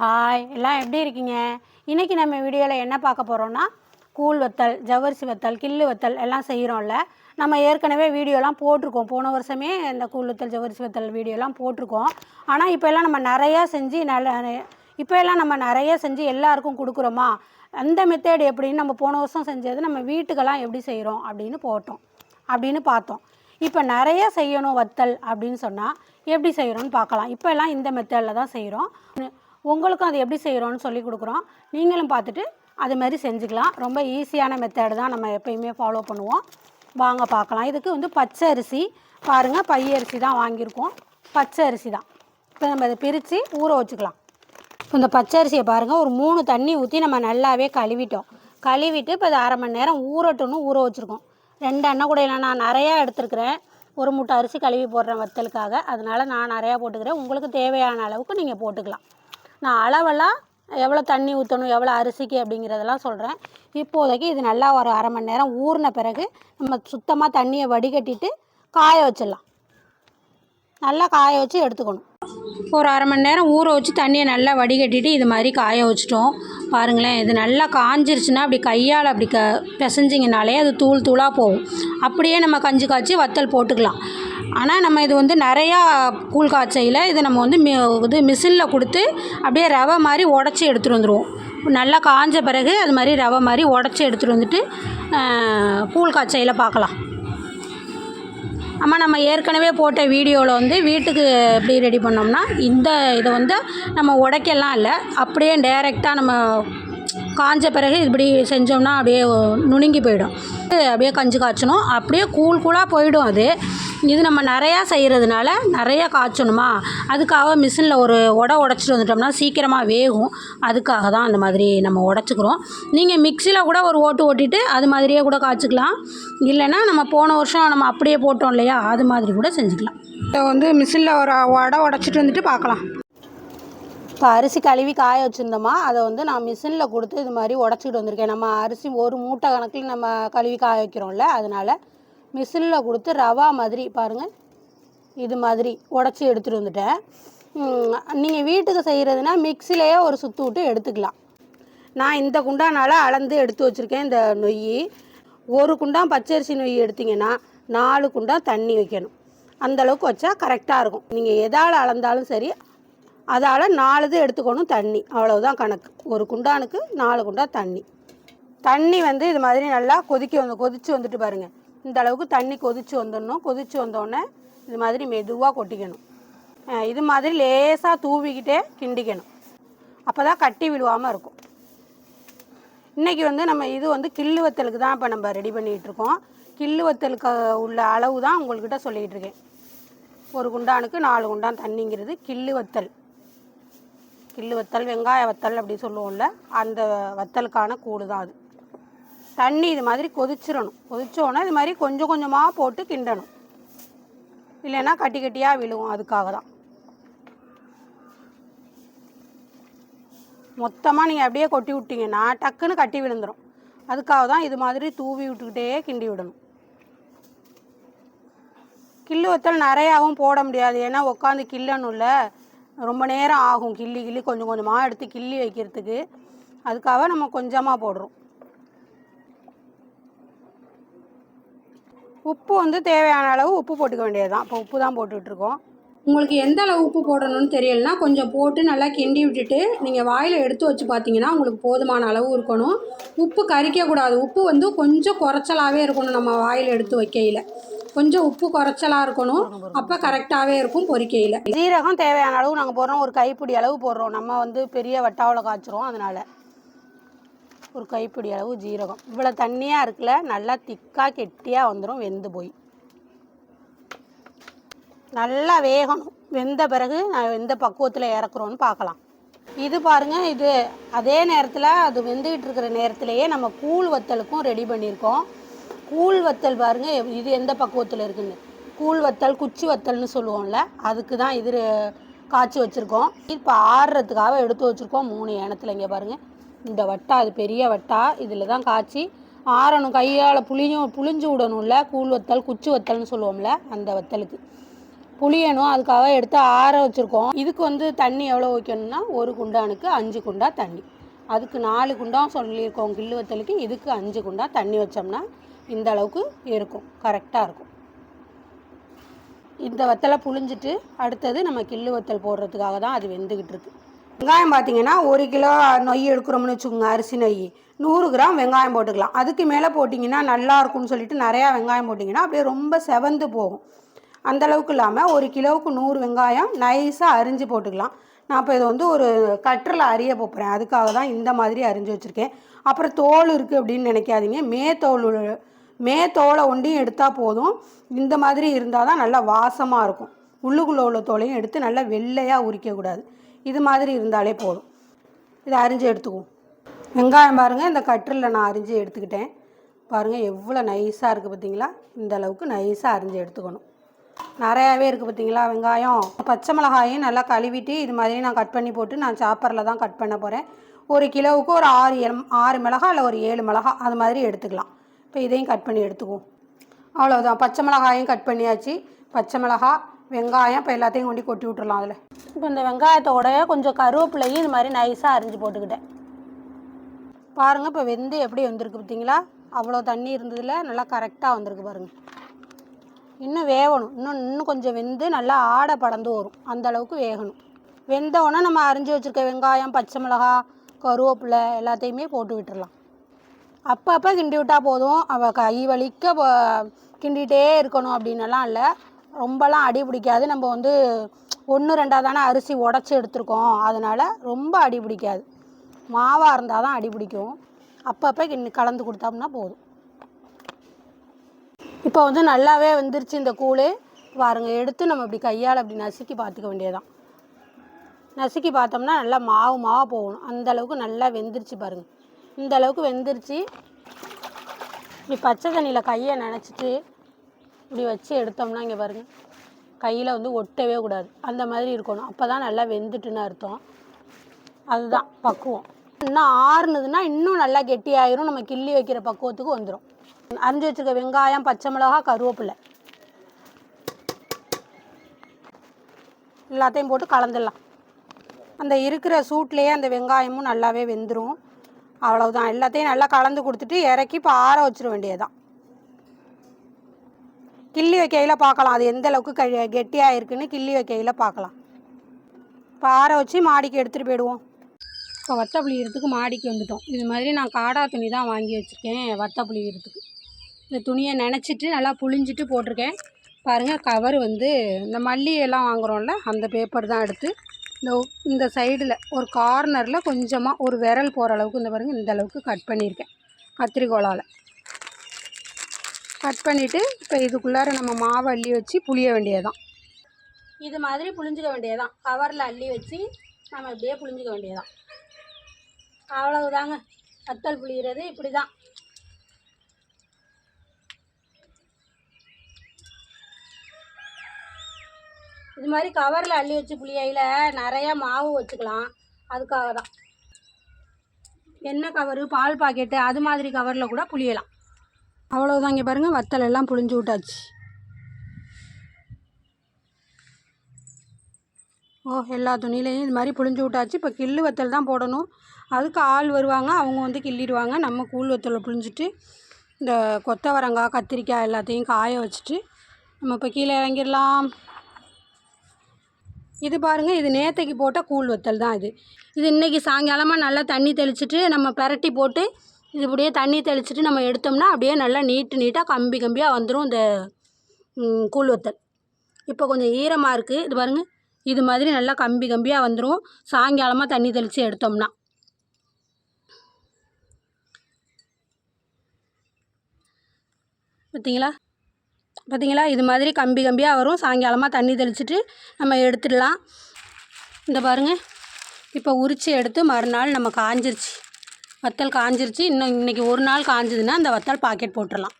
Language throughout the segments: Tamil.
ஹாய் எல்லாம் எப்படி இருக்கீங்க? இன்றைக்கி நம்ம வீடியோவில் என்ன பார்க்க போகிறோன்னா கூழ் வத்தல் ஜவ்வரிசி வத்தல் கில்லு வத்தல் எல்லாம் செய்கிறோம்ல நம்ம ஏற்கனவே வீடியோலாம் போட்டிருக்கோம். போன வருஷமே இந்த கூழ் வத்தல் ஜவ்வரிசி வத்தல் வீடியோலாம் போட்டிருக்கோம். ஆனால் இப்போ எல்லாம் நம்ம நிறையா செஞ்சு நல்ல இப்போ எல்லாம் நம்ம நிறைய செஞ்சு எல்லாருக்கும் கொடுக்குறோமா? அந்த மெத்தேடு எப்படின்னு நம்ம போன வருஷம் செஞ்சது நம்ம வீட்டுக்கெல்லாம் எப்படி செய்கிறோம் அப்படின்னு போட்டோம். அப்படின்னு பார்த்தோம். இப்போ நிறைய செய்யணும் வத்தல் அப்படின்னு சொன்னால் எப்படி செய்கிறோன்னு பார்க்கலாம். இப்போ எல்லாம் இந்த மெத்தடில் தான் செய்கிறோம் உங்களுக்கும் அது எப்படி செய்கிறோன்னு சொல்லி கொடுக்குறோம். நீங்களும் பார்த்துட்டு அது மாதிரி செஞ்சுக்கலாம். ரொம்ப ஈஸியான மெத்தேடு தான் நம்ம எப்பயுமே ஃபாலோ பண்ணுவோம். வாங்க பார்க்கலாம். இதுக்கு வந்து பச்சை அரிசி. பாருங்கள் பைய அரிசி தான் வாங்கியிருக்கோம். பச்சை அரிசி தான். இப்போ நம்ம இதை பிரித்து ஊற வச்சுக்கலாம். இப்போ இந்த பச்சை அரிசியை பாருங்கள் ஒரு மூணு தண்ணி ஊற்றி நம்ம நல்லாவே கழுவிட்டோம். கழுவிட்டு இப்போ இது அரை மணி நேரம் ஊறட்டும்னு ஊற வச்சுருக்கோம். ரெண்டு எண்ணெய் இல்லை நான் நிறையா எடுத்துருக்கிறேன். ஒரு மூட்டை அரிசி கழுவி போடுறேன் வத்தலுக்காக. அதனால் நான் நிறையா போட்டுக்கிறேன். உங்களுக்கு தேவையான அளவுக்கு நீங்கள் போட்டுக்கலாம். நான் அளவெல்லாம் எவ்வளோ தண்ணி ஊற்றணும் எவ்வளோ அரிசிக்கு அப்படிங்கிறதெல்லாம் சொல்கிறேன் இப்போதைக்கு இது நல்லா ஒரு அரை மணி நேரம் ஊறின பிறகு நம்ம சுத்தமாக தண்ணியை வடிகட்டிட்டு காய வச்சிடலாம். நல்லா காய வச்சு எடுத்துக்கணும். ஒரு அரை மணி நேரம் ஊற வச்சு தண்ணியை நல்லா வடிகட்டிட்டு இது மாதிரி காய வச்சிட்டோம். பாருங்களேன் இது நல்லா காஞ்சிருச்சுன்னா அப்படி கையால் அப்படி க பிசைஞ்சிங்கனாலே அது தூள் தூளாக போகும். அப்படியே நம்ம கஞ்சி காய்ச்சி வத்தல் போட்டுக்கலாம். ஆனால் நம்ம இது வந்து நிறையா கூழ் காய்ச்சையில் இதை நம்ம வந்து மி இது மிஷினில் கொடுத்து அப்படியே ரவை மாதிரி உடச்சி எடுத்துகிட்டு வந்துடுவோம் நல்லா காஞ்ச பிறகு அது மாதிரி ரவை மாதிரி உடச்சி எடுத்துகிட்டு வந்துட்டு கூழ் காய்ச்சையில் பார்க்கலாம். ஆமாம் நம்ம ஏற்கனவே போட்ட வீடியோவில் வந்து வீட்டுக்கு எப்படி ரெடி பண்ணோம்னா இந்த இதை வந்து நம்ம உடைக்கலாம் இல்லை அப்படியே டைரெக்டாக நம்ம காஞ்ச பிறகு இப்படி செஞ்சோம்னா அப்படியே நுணுங்கி போயிடும். அப்படியே கஞ்சி காய்ச்சணும். அப்படியே கூழ் கூழாக போயிடும் அது. இது நம்ம நிறையா செய்கிறதுனால நிறையா காய்ச்சணுமா? அதுக்காக மிஷினில் ஒரு உட உடச்சிட்டு வந்துட்டோம்னா சீக்கிரமாக வேகும். அதுக்காக தான் அந்த மாதிரி நம்ம உடச்சிக்கிறோம். நீங்கள் மிக்சியில் கூட ஒரு ஓட்டு ஓட்டிட்டு அது மாதிரியே கூட காய்ச்சிக்கலாம். இல்லைன்னா நம்ம போன வருஷம் நம்ம அப்படியே போட்டோம் இல்லையா? அது மாதிரி கூட செஞ்சுக்கலாம். இதை வந்து மிஷினில் ஒரு வடை உடச்சிட்டு வந்துட்டு பார்க்கலாம். இப்போ அரிசி கழுவி காய வச்சுருந்தோமா அதை வந்து நான் மிஷினில் கொடுத்து இது மாதிரி உடச்சிட்டு வந்திருக்கேன். நம்ம அரிசி ஒரு மூட்டை கணக்கில் நம்ம கழுவி காய வைக்கிறோம்ல அதனால் மிஷினில் கொடுத்து ரவா மாதிரி பாருங்கள் இது மாதிரி உடச்சி எடுத்துகிட்டு வந்துட்டேன். நீங்கள் வீட்டுக்கு செய்கிறதுனா மிக்சிலேயே ஒரு சுற்று விட்டு எடுத்துக்கலாம். நான் இந்த குண்டானால் அளந்து எடுத்து வச்சுருக்கேன் இந்த நொய் ஒரு குண்டான் பச்சரிசி நொய் எடுத்திங்கன்னா நாலு குண்டான் தண்ணி வைக்கணும். அந்த அளவுக்கு வச்சா கரெக்டாக இருக்கும். நீங்கள் எதால் அளந்தாலும் சரி அதால் நாலு இது எடுத்துக்கணும் தண்ணி. அவ்வளவுதான் கணக்கு. ஒரு குண்டானுக்கு நாலு குண்டா தண்ணி. தண்ணி வந்து இது மாதிரி நல்லா கொதிக்க வந்து கொதித்து வந்துட்டு பாருங்கள் இந்த அளவுக்கு தண்ணி கொதித்து வந்துடணும். கொதித்து வந்தோடனே இது மாதிரி மெதுவாக கொட்டிக்கணும். இது மாதிரி லேசாக தூவிக்கிட்டே கிண்டிக்கணும். அப்போ தான் கட்டி விழுவாமல் இருக்கும். இன்றைக்கி வந்து நம்ம இது வந்து கில்லு வத்தலுக்கு தான் இப்போ நம்ம ரெடி பண்ணிகிட்டு இருக்கோம். கில்லு வத்தலுக்கு உள்ள அளவு தான் உங்கள்கிட்ட சொல்லிகிட்டு இருக்கேன். ஒரு குண்டானுக்கு நாலு குண்டான் தண்ணிங்கிறது கில்லு வத்தல். கில்லு வத்தல் வெங்காய வத்தல் அப்படி சொல்லுவோம்ல அந்த வத்தலுக்கான கூடு தான் அது. தண்ணி இது மாதிரி கொதிச்சிடணும் கொதிச்சோன்னே இது மாதிரி கொஞ்சம் கொஞ்சமாக போட்டு கிண்டணும். இல்லைன்னா கட்டி கட்டியாக விழுவும் அதுக்காக தான். மொத்தமாக நீங்கள் அப்படியே கொட்டி விட்டீங்கன்னா டக்குன்னு கட்டி விழுந்துடும் அதுக்காக தான் இது மாதிரி தூவி விட்டுக்கிட்டே கிண்டி விடணும். கில்லு வத்தல் நிறையாவும் போட முடியாது. ஏன்னா உட்காந்து கிள்ளணும்ல. ரொம்ப நேரம் ஆகும் கிள்ளி கிள்ளி கொஞ்சம் கொஞ்சமாக எடுத்து கிள்ளி வைக்கிறதுக்கு. அதுக்காக நம்ம கொஞ்சமாக போடுறோம். உப்பு வந்து தேவையான அளவு உப்பு போட்டுக்க வேண்டியது தான் இப்போ உப்பு தான் போட்டுட்ருக்கோம் உங்களுக்கு எந்த அளவு உப்பு போடணும்னு தெரியலனா கொஞ்சம் போட்டு நல்லா கிண்டி விட்டுட்டு நீங்கள் வாயில் எடுத்து வச்சு பார்த்தீங்கன்னா உங்களுக்கு போதுமான அளவு இருக்கணும். உப்பு கரிக்கக்கூடாது. உப்பு வந்து கொஞ்சம் குறைச்சலாகவே இருக்கணும் நம்ம வாயில் எடுத்து வைக்கையில். கொஞ்சம் உப்பு குறைச்சலாக இருக்கணும். அப்போ கரெக்டாகவே இருக்கும் பொரிக்கையில் ஜீரகம் தேவையான அளவு நாங்கள் போடுறோம். ஒரு கைப்பிடி அளவு போடுறோம். நம்ம வந்து பெரிய வட்டாவில் காய்ச்சிரும் அதனால். ஒரு கைப்பிடி அளவு ஜீரகம் இவ்வளோ தண்ணியாக இருக்குல்ல நல்லா திக்காக கெட்டியாக வந்துடும் வெந்து போய். நல்லா வேகணும். வெந்த பிறகு நான் எந்த பக்குவத்தில் இறக்குறோன்னு பார்க்கலாம். இது பாருங்க இது அதே நேரத்தில் அது வெந்துக்கிட்டு இருக்கிற நேரத்திலேயே நம்ம கூழ் வத்தலுக்கும் ரெடி பண்ணியிருக்கோம். கூழ் வத்தல் பாருங்க இது எந்த பக்குவத்தில் இருக்குன்னு. கூழ் வத்தல் குச்சி வத்தல்னு சொல்லுவோம்ல அதுக்கு தான் இது காய்ச்சி வச்சுருக்கோம். இப்போ ஆறுறதுக்காக எடுத்து வச்சுருக்கோம் மூணு ஏனத்தில் இங்கே பாருங்கள் இந்த வட்டா அது பெரிய வட்டா இதில் தான் காய்ச்சி ஆறணும். கையால் புளியும் புளிஞ்சு விடணும்ல கூழ் வத்தல் குச்சி வத்தல்னு சொல்லுவோம்ல அந்த வத்தலுக்கு. புளியணும் அதுக்காக எடுத்து ஆற வச்சுருக்கோம். இதுக்கு வந்து தண்ணி எவ்வளோ வைக்கணும்னா ஒரு குண்டானுக்கு அஞ்சு குண்டா தண்ணி. அதுக்கு நாலு குண்டாக சொல்லியிருக்கோம் கில்லு வத்தலுக்கு. இதுக்கு அஞ்சு குண்டா தண்ணி வச்சோம்னா இந்த அளவுக்கு இருக்கும். கரெக்டாக இருக்கும். இந்த வத்தலை புழிஞ்சிட்டு அடுத்தது நம்ம கில்லு வத்தல் போடுறதுக்காக தான் அது வெந்துக்கிட்டு இருக்கு. வெங்காயம் பார்த்தீங்கன்னா ஒரு கிலோ நொய் எடுக்கிறோம்னு வச்சுக்கோங்க அரிசி நொய். நூறு கிராம் வெங்காயம் போட்டுக்கலாம். அதுக்கு மேலே போட்டிங்கன்னா நல்லா இருக்கும்னு சொல்லிட்டு நிறையா வெங்காயம் போட்டிங்கன்னா அப்படியே ரொம்ப செவந்து போகும். அந்த அளவுக்கு இல்லாமல் ஒரு கிலோவுக்கு நூறு வெங்காயம் நைஸாக அரிஞ்சு போட்டுக்கலாம். நான் இப்போ இதை வந்து ஒரு கற்றில் அரிய போகிறேன் அதுக்காக தான் இந்த மாதிரி அரிஞ்சு வச்சுருக்கேன். அப்புறம் தோல் இருக்குது அப்படின்னு நினைக்காதீங்க. மே தோல் மே தோலை ஒண்டியும் எடுத்தால் போதும். இந்த மாதிரி இருந்தால் தான் நல்லா வாசமாக இருக்கும். உள்ளுக்குள்ளே உள்ள தோலையும் எடுத்து நல்லா வெள்ளையாக உரிக்கக்கூடாது இது மாதிரி இருந்தாலே போதும். இதை அரிஞ்சு எடுத்துக்குவோம். வெங்காயம் பாருங்கள் இந்த கற்றில் நான் அரிஞ்சு எடுத்துக்கிட்டேன். பாருங்கள் எவ்வளோ நைஸாக இருக்குது பார்த்தீங்களா இந்த அளவுக்கு நைஸாக அரிஞ்சு எடுத்துக்கணும். நிறையாவே இருக்குது பார்த்தீங்களா வெங்காயம்? பச்சை மிளகாயும் நல்லா கழுவிட்டு இது மாதிரி நான் கட் பண்ணி போட்டு நான் சாப்பரில் தான் கட் பண்ண போகிறேன் ஒரு கிலோவுக்கு ஒரு ஆறு எம் ஆறு மிளகா இல்லை ஒரு ஏழு மிளகா அது மாதிரி எடுத்துக்கலாம். இப்போ இதையும் கட் பண்ணி எடுத்துக்குவோம். அவ்வளோதான் பச்சை மிளகாயும் கட் பண்ணியாச்சு. பச்சை மிளகா வெங்காயம் இப்போ எல்லாத்தையும் கொண்டு கொட்டி விட்டுறலாம் அதில். இப்போ இந்த வெங்காயத்தோட கொஞ்சம் கருவேப்பிலையும் இது மாதிரி நைஸாக அரிஞ்சு போட்டுக்கிட்டேன். பாருங்கள் இப்போ வெந்து எப்படி வந்திருக்கு பார்த்தீங்களா? அவ்வளோ தண்ணி இருந்ததில் நல்லா கரெக்டாக வந்திருக்கு பாருங்கள் இன்னும் வேகணும். இன்னும் இன்னும் கொஞ்சம் வெந்து நல்லா ஆடை படந்து வரும். அந்த அளவுக்கு வேகணும். வெந்த உடனே நம்ம அரிஞ்சு வச்சுருக்க வெங்காயம் பச்சை மிளகா கருவேப்பிலை எல்லாத்தையுமே போட்டு விட்டுடலாம் அப்பப்போ கிண்டி விட்டால் போதும். அவள் கை வலிக்க கிண்டிகிட்டே இருக்கணும் அப்படின்னலாம் இல்லை. ரொம்பலாம் அடி பிடிக்காது. நம்ம வந்து ஒன்று ரெண்டாக தானே அரிசி உடச்சி எடுத்துருக்கோம். அதனால் ரொம்ப அடி பிடிக்காது. மாவாக இருந்தால் தான் அடி பிடிக்கும். அப்பப்போ கிண்டி கலந்து கொடுத்தோம்னா போதும். இப்போ வந்து நல்லாவே வந்துருச்சு இந்த கூழ். பாருங்க எடுத்து நம்ம இப்படி கையால் அப்படி நசுக்கி பார்த்துக்க வேண்டியதுதான். நசுக்கி பார்த்தோம்னா நல்லா மாவு மாவாக போகணும். அந்தளவுக்கு நல்லா வெந்துருச்சு பாருங்க. இந்த அளவுக்கு வெந்துருச்சு. இப்படி பச்சை தண்ணியில் கையை நினச்சிட்டு இப்படி வச்சு எடுத்தோம்னா இங்கே பாருங்க. கையில் வந்து ஒட்டவே கூடாது. அந்த மாதிரி இருக்கணும். அப்போ தான் நல்லா வெந்துட்டுன்னு அர்த்தம். அதுதான் பக்குவம். இன்னும் ஆறுனதுன்னா இன்னும் நல்லா கெட்டியாயிரும். நம்ம கிள்ளி வைக்கிற பக்குவத்துக்கு வந்துடும் அரிஞ்சு வச்சிருக்க வெங்காயம் பச்சை மிளகா கருவேப்பிலை. எல்லாத்தையும் போட்டு கலந்துடலாம். அந்த இருக்கிற சூட்லேயே அந்த வெங்காயமும் நல்லாவே வெந்துடும் அவ்வளவுதான். எல்லாத்தையும் நல்லா கலந்து கொடுத்துட்டு இறக்கி இப்போ ஆற வச்சிட வேண்டியதுதான். கிள்ளி வைக்கையில் பார்க்கலாம். அது எந்த அளவுக்கு க கெட்டியாக இருக்குன்னு கிள்ளி வைக்கையில் பார்க்கலாம். இப்போ ஆற வச்சு மாடிக்கு எடுத்துகிட்டு போயிடுவோம். வத்த புளியறதுக்கு மாடிக்கு வந்துட்டோம். இது மாதிரி நான் காடா துணி தான் வாங்கி வச்சுருக்கேன் வத்த புளியறதுக்கு இந்த துணியை நினச்சிட்டு நல்லா புழிஞ்சிட்டு போட்டிருக்கேன். பாருங்கள் கவர் வந்து இந்த மல்லியெல்லாம் வாங்குகிறோம்ல வாங்குறோம்ல அந்த பேப்பர் தான் எடுத்து. இந்த இந்த சைடில் ஒரு கார்னரில் கொஞ்சமாக ஒரு விரல் போகிற அளவுக்கு இந்த பாருங்கள் இந்த அளவுக்கு கட் பண்ணியிருக்கேன் கத்திரிக்கோளால். கட் பண்ணிவிட்டு இப்போ இதுக்குள்ளார நம்ம மாவை அள்ளி வச்சு புளிய வேண்டியதுதான். இது மாதிரி புளிஞ்சிக்க வேண்டியதுதான். கவரில் அள்ளி வச்சு நம்ம இப்படியே புளிஞ்சிக்க வேண்டியதுதான். அவ்வளவுதாங்க. வத்தல் புளிகிறது இப்படி தான் இது மாதிரி கவரில் அள்ளி வச்சு புளியையில் நிறையா மாவு வச்சுக்கலாம். அதுக்காக தான் எண்ணெய் கவரு பால் பாக்கெட்டு அது மாதிரி கவரில் கூட புளியலாம் அவ்வளோதாங்க இங்கே பாருங்கள் வத்தல் எல்லாம் புளிஞ்சு விட்டாச்சு. ஓ எல்லா துணியிலையும் இது மாதிரி புழிஞ்சு விட்டாச்சு. இப்போ கில்லு வத்தல் தான் போடணும். அதுக்கு ஆள் வருவாங்க அவங்க வந்து கிள்ளிடுவாங்க. நம்ம கூழ் வத்தலை புழிஞ்சிட்டு இந்த கொத்தவரங்காய் கத்திரிக்காய் எல்லாத்தையும் காய வச்சுட்டு நம்ம இப்போ கீழே இறங்கிடலாம். இது பாருங்கள் இது நேத்தைக்கு போட்ட கூழ் வத்தல் தான் இது. இது இன்றைக்கி சாயங்காலமாக நல்லா தண்ணி தெளிச்சிட்டு நம்ம பெரட்டி போட்டு இது இப்படியே தண்ணி தெளிச்சிட்டு நம்ம எடுத்தோம்னா அப்படியே நல்லா நீட்டு நீட்டாக கம்பி கம்பியாக வந்துடும் இந்த கூழ் வத்தல். இப்போ கொஞ்சம் ஈரமாக இருக்குது இது பாருங்கள் இது மாதிரி நல்லா கம்பி கம்பியாக வந்துடும் சாயங்காலமாக தண்ணி தெளித்து எடுத்தோம்னா. பார்த்தீங்களா பார்த்தீங்களா இது மாதிரி கம்பி கம்பியாக வரும். சாயங்காலமாக தண்ணி தெளிச்சுட்டு நம்ம எடுத்துடலாம். இந்த பாருங்கள் இப்போ உரித்து எடுத்து மறுநாள் நம்ம காஞ்சிருச்சு. வத்தல் காஞ்சிருச்சு. இன்னும் இன்றைக்கி ஒரு நாள் காஞ்சதுன்னா அந்த வத்தல் பாக்கெட் போட்டுடலாம்.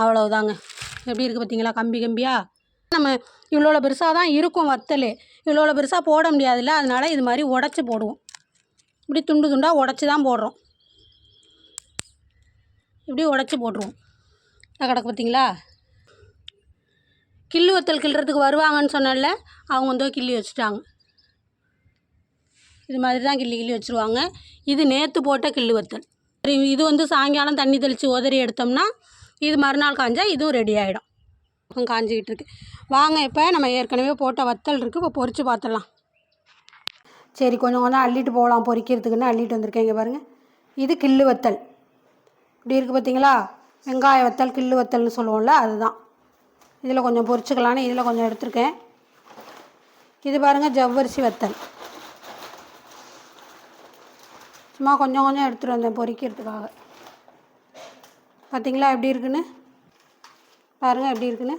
அவ்வளோதாங்க எப்படி இருக்குது பார்த்தீங்களா கம்பி கம்பியாக நம்ம இவ்வளோ பெருசாக தான் இருக்கும் வத்தல். இவ்வளோ பெருசாக போட முடியாதுல்ல. அதனால் இது மாதிரி உடச்சி போடுவோம். இப்படி துண்டு துண்டாக உடச்சி தான் போடுறோம். இப்படி உடச்சி போட்டுருவோம். கிடக்கு பார்த்தீங்களா? கிள்ளு வத்தல் கிள்றதுக்கு வருவாங்கன்னு சொன்னால அவங்க வந்து கிள்ளி வச்சுட்டாங்க. இது மாதிரி தான் கிள்ளி கிள்ளி வச்சுருவாங்க. இது நேற்று போட்ட கிள்ளு வத்தல். இது வந்து சாயங்காலம் தண்ணி தெளித்து உதறி எடுத்தோம்னா இது மறுநாள் காஞ்சால் இதுவும் ரெடி ஆகிடும் காஞ்சிக்கிட்டு இருக்கு. வாங்க இப்போ நம்ம ஏற்கனவே போட்ட வத்தல் இருக்குது இப்போ பொறிச்சு பார்த்துடலாம் சரி கொஞ்சம் கொஞ்சம் அள்ளிட்டு போகலாம் பொறிக்கிறதுக்குன்னு அள்ளிட்டு வந்திருக்கேன் இங்கே பாருங்கள் இது கில்லு வத்தல். இப்படி இருக்குது பார்த்தீங்களா வெங்காய வத்தல் கில்லு வத்தல்னு சொல்லுவோம்ல அதுதான். இதில் கொஞ்சம் பொறிச்சுக்கலான்னு இதில் கொஞ்சம் எடுத்திருக்கேன். இது பாருங்கள் ஜவ்வரிசி வத்தல். சும்மா கொஞ்சம் கொஞ்சம் எடுத்துகிட்டு வந்தேன் பொறிக்கிறதுக்காக. பார்த்தீங்களா எப்படி இருக்குன்னு? பாருங்கள் எப்படி இருக்குன்னு?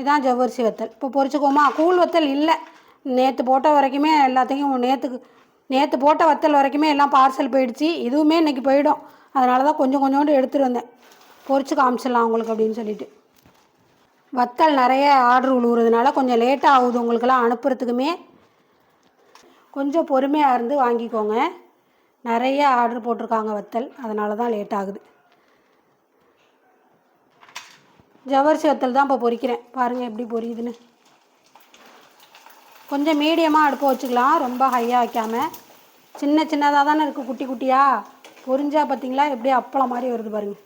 இதான் ஜவ்வரிசி வத்தல். இப்போ பொரிச்சுக்கோமா கூழ் வத்தல் இல்லை. நேற்று போட்ட வரைக்குமே எல்லாத்தையும் நேற்றுக்கு நேற்று போட்ட வத்தல் வரைக்குமே எல்லாம் பார்சல் போயிடுச்சு. இதுவுமே இன்றைக்கி போயிடும். அதனால தான் கொஞ்சம் கொஞ்சோண்டு எடுத்துகிட்டு வந்தேன். பொரிச்சு காமிச்சிடலாம் உங்களுக்கு அப்படின்னு சொல்லிட்டு. வத்தல் நிறைய ஆர்டர் உழுவுறதுனால கொஞ்சம் லேட்டாக ஆகுது உங்களுக்கெல்லாம் அனுப்புறதுக்குமே. கொஞ்சம் பொறுமையாக இருந்து வாங்கிக்கோங்க. நிறைய ஆர்டர் போட்டிருக்காங்க வத்தல். அதனால தான் லேட் ஆகுது. ஜவ்வரிசி வத்தல் தான் இப்போ பொரிக்கிறேன் பாருங்கள் எப்படி பொரியுதுன்னு. கொஞ்சம் மீடியமாக அடுப்பை வச்சுக்கலாம். ரொம்ப ஹையாக வைக்காமல் சின்ன சின்னதாக தானே இருக்குது குட்டி குட்டியாக பொரிஞ்சா பார்த்தீங்களா எப்படி அப்பளம் மாதிரி வருது பாருங்கள்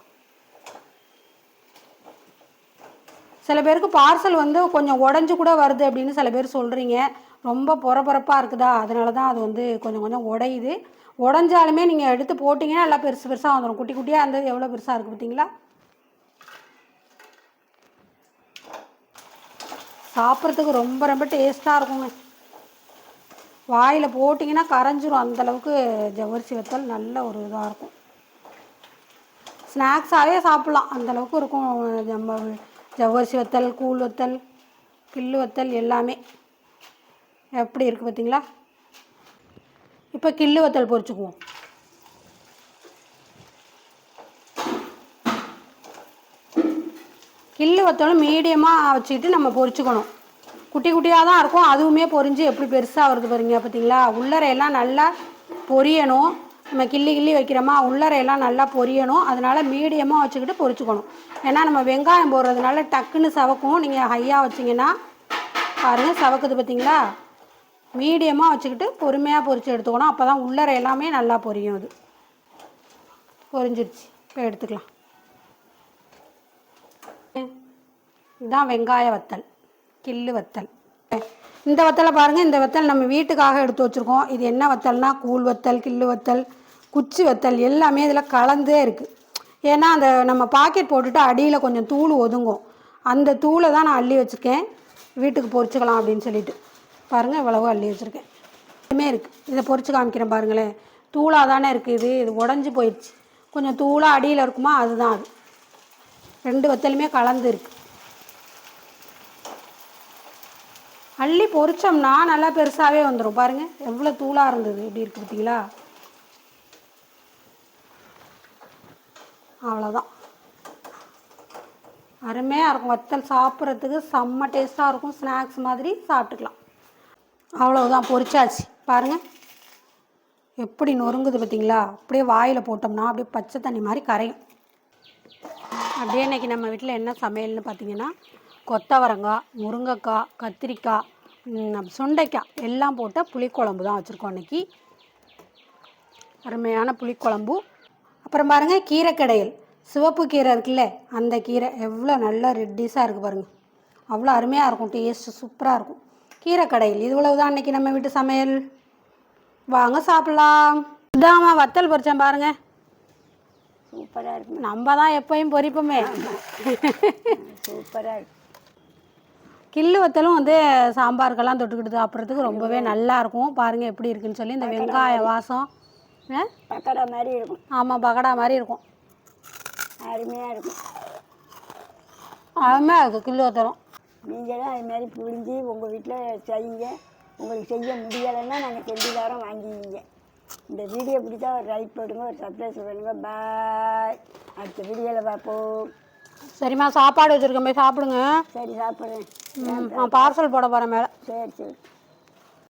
சில பேருக்கு பார்சல் வந்து கொஞ்சம் உடஞ்சி கூட வருது அப்படின்னு சில பேர் சொல்கிறீங்க ரொம்ப பொறப்பொறப்பாக இருக்குதா? அதனால தான் அது வந்து கொஞ்சம் கொஞ்சம் உடையுது. உடஞ்சாலுமே நீங்கள் எடுத்து போட்டிங்கன்னா நல்லா பெருசு பெருசாக வந்துடும் குட்டி குட்டியாக இருந்தது எவ்வளோ பெருசாக இருக்குது பார்த்தீங்களா சாப்பிட்றதுக்கு ரொம்ப ரொம்ப டேஸ்ட்டாக இருக்குங்க. வாயில் போட்டிங்கன்னா கரைஞ்சிரும். அந்தளவுக்கு ஜவ்வரிசி வத்தல் நல்ல ஒரு இதாக இருக்கும். ஸ்நாக்ஸாகவே சாப்பிட்லாம். அந்தளவுக்கு இருக்கும். நம்ம ஜவ்வரிசி வத்தல் கூழ் வத்தல் கில்லு வத்தல் எல்லாமே. எப்படி இருக்குது பார்த்தீங்களா இப்போ கில்லு வத்தல் பொரிச்சுக்குவோம். கில்லு வத்தலும் மீடியமாக வச்சுக்கிட்டு நம்ம பொரிச்சுக்கணும். குட்டி குட்டியாக தான் இருக்கும். அதுவுமே பொரிஞ்சு எப்படி பெருசாக வருது பாருங்க பார்த்தீங்களா உள்ளரையெல்லாம் நல்லா பொரியணும். நம்ம கிள்ளி கிள்ளி வைக்கிறோமா உள்ளரையெல்லாம் நல்லா பொரியணும். அதனால மீடியமாக வச்சுக்கிட்டு பொரிச்சுக்கணும். ஏன்னா நம்ம வெங்காயம் போடுறதுனால டக்குன்னு சவக்கும். நீங்கள் ஹையாக வச்சிங்கன்னா பாருங்கள் சவக்குது பார்த்தீங்களா மீடியமாக வச்சுக்கிட்டு பொறுமையாக பொரிச்சு எடுத்துக்கணும். அப்போ தான் உள்ளரை எல்லாமே நல்லா பொரியும் அது. பொரிஞ்சிருச்சு. இப்போ எடுத்துக்கலாம். இதுதான் வெங்காய வத்தல் கில்லு வத்தல். இந்த வத்தலை பாருங்கள் இந்த வத்தல் நம்ம வீட்டுக்காக எடுத்து வச்சுருக்கோம். இது என்ன வத்தல்னா கூழ் வத்தல் கில்லு வத்தல் குச்சி வத்தல் எல்லாமே இதில் கலந்தே இருக்குது ஏன்னா அந்த நம்ம பாக்கெட் போட்டுட்டு அடியில் கொஞ்சம் தூள் ஒதுங்கும். அந்த தூளை தான் நான் அள்ளி வச்சுருக்கேன். வீட்டுக்கு பொரிச்சுக்கலாம் அப்படின்னு சொல்லிட்டு. பாருங்கள் இவ்வளவோ அள்ளி வச்சுருக்கேன். இதுமே இருக்குது இதை பொறிச்சு காமிக்கிறேன் பாருங்களேன். தூளாக தானே இருக்குது இது. இது உடஞ்சி போயிடுச்சு. கொஞ்சம் தூளாக அடியில் இருக்குமா? அதுதான் அது. ரெண்டு வத்தலுமே கலந்து இருக்குது அள்ளி பொரிச்சோம்னா நல்லா பெருசாகவே வந்துடும் பாருங்கள் எவ்வளோ தூளாக இருந்தது. இப்படி இருக்கு பார்த்தீங்களா அவ்வளோதான் அருமையாக இருக்கும். வத்தல் சாப்பிட்றதுக்கு செம்ம டேஸ்ட்டாக இருக்கும். ஸ்நாக்ஸ் மாதிரி சாப்பிட்டுக்கலாம். அவ்வளோதான் பொரிச்சாச்சு. பாருங்கள் எப்படி நொறுங்குது பார்த்தீங்களா அப்படியே வாயில் போட்டோம்னா அப்படியே பச்சை தண்ணி மாதிரி கரையும். அப்படியே இன்றைக்கி நம்ம வீட்டில் என்ன சமையல்னு பார்த்தீங்கன்னா கொத்தவரங்காய் முருங்கைக்காய் கத்திரிக்காய் சுண்டைக்காய் எல்லாம் போட்ட புளிக்குழம்பு தான் வச்சுருக்கோம் இன்னைக்கு அருமையான புளிக்குழம்பு. அப்புறம் பாருங்கள் கீரைக்கடையல் சிவப்பு கீரை இருக்குல்ல அந்த கீரை எவ்வளோ நல்லா ரெட்டிஸாக இருக்குது பாருங்கள் அவ்வளோ அருமையாக இருக்கும் டேஸ்ட்டு சூப்பராக இருக்கும். கீரைக்கடையில் இவ்வளவு தான் இன்றைக்கி நம்ம வீட்டு சமையல். வாங்க சாப்பிட்லாம். இதாம்மா வத்தல் பொரிச்சேன் பாருங்கள் சூப்பராக இருக்கும் நம்ம தான் எப்பயும் பொரிப்போமே. சூப்பராக இருக்கும் கிள்ளு வத்தலும் வந்து சாம்பாருக்கெல்லாம் தொட்டுக்கிட்டு சாப்பிட்றதுக்கு ரொம்பவே நல்லா இருக்கும் பாருங்கள் எப்படி இருக்குன்னு சொல்லி. இந்த வெங்காய வாசம்? பக்கடா மாதிரி இருக்கும். ஆமாம் பகடா மாதிரி இருக்கும். அருமையாக இருக்கும். அருமையாக இருக்குது கிள்ளு வத்தலும். நீங்களும் அது மாதிரி புழிஞ்சு உங்கள் வீட்டில் செய்யுங்க. உங்களுக்கு செய்ய முடியலைன்னா நாங்கள் செஞ்சு தரோம் வாங்கிக்கிங்க. இந்த வீடியோ பிடிச்சா ஒரு லைக் போடுங்க ஒரு சப்ஸ்கிரைப் பண்ணுங்க. பாய் அடுத்த வீடியோவில் பார்ப்போம். சரிம்மா சாப்பாடு வச்சுருக்கேன் போய் சாப்பிடுங்க. சரி சாப்பிட்றேன். நான் பார்சல் போட போகிறேன் மேலே. சரி சரி.